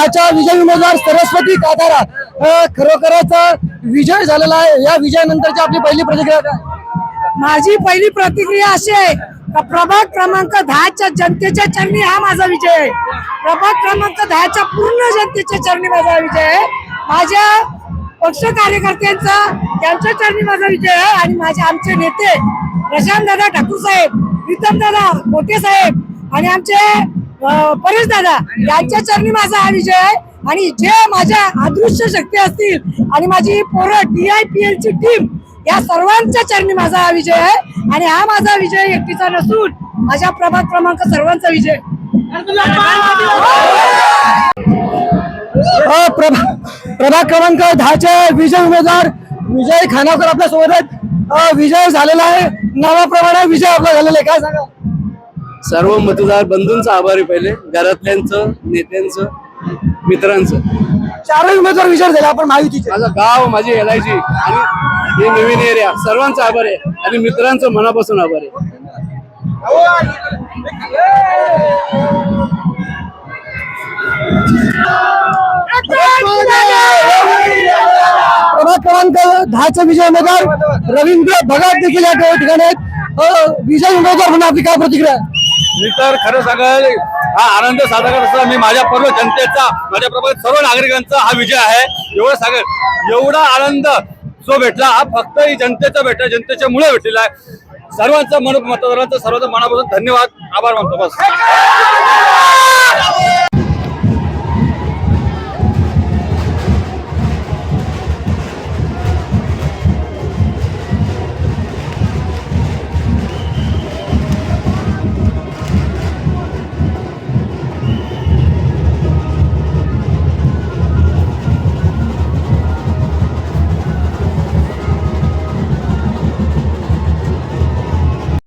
दहाच्या विजयी उमेदवार सरस्वती कातारा. खरोखरच विजय झालेला आहे. या विजयानंतरची आपली पहिली प्रतिक्रिया काय? माझी पहिली प्रतिक्रिया अशी आहे का प्रभाग क्रमांक दहाच्या जनतेच्या चरणी हा माझा विजय आहे. प्रभाग क्रमांक दहाच्या पूर्ण जनतेच्या चरणी माझा विजय आहे. माझ्या पक्ष कार्यकर्त्यांचा त्यांच्या चरणी माझा विजय आहे आणि माझे आमचे नेते प्रशांत दादा ठाकूर साहेब प्रीतम दादा मोठे साहेब आणि आमचे परेश दादा यांच्या चरणी माझा हा विजय आहे आणि जे माझ्या अदृश्य शक्ती असतील आणि माझी पोरं डी आय पी एल ची टीम या सर्वांच्या चरणी माझा हा विजय आहे. आणि हा माझा विजय एकटीचा नसून माझ्या प्रभात क्रमांक सर्वांचा विजय. प्रभा प्रभाग क्रमांक दहाचे विजय उमेदवार विजय खानावकर आपल्यासोबत आहेत. अ, विजय झालेला आहे. नावाप्रमाणे विजय आपला झालेला आहे. काय सांगा सर्व मतदार बंधूंचा आभारी पहिले घरातल्यांचं नेत्यांचं मित्रांचं. चारही उमेदवार विजय झाले आपण महायुतीचे. माझं गाव माझी एल आणि हे नवीन एरिया सर्वांचा आभार आहे आणि मित्रांचं मनापासून आभार आहे. प्रभाग क्रमांक दहाचे विजय उमेदवार रवींद्र भगात देखील या ठिकाणी आहेत. विजय उमेदवार म्हणून आपली काय प्रतिक्रिया? मी तर खरं सांगाल हा आनंद साजरा करत असताना मी माझ्या सर्व जनतेचा माझ्या प्रभागात सर्व नागरिकांचा हा विजय आहे. एवढं सांगेल एवढा आनंद जो भेटला हा फक्त ही जनतेचा भेटला जनतेच्या मुळे भेटलेला आहे. सर्वांचा मन मतदारांचा सर्वांचा मनापासून धन्यवाद. आभार मानतो बस.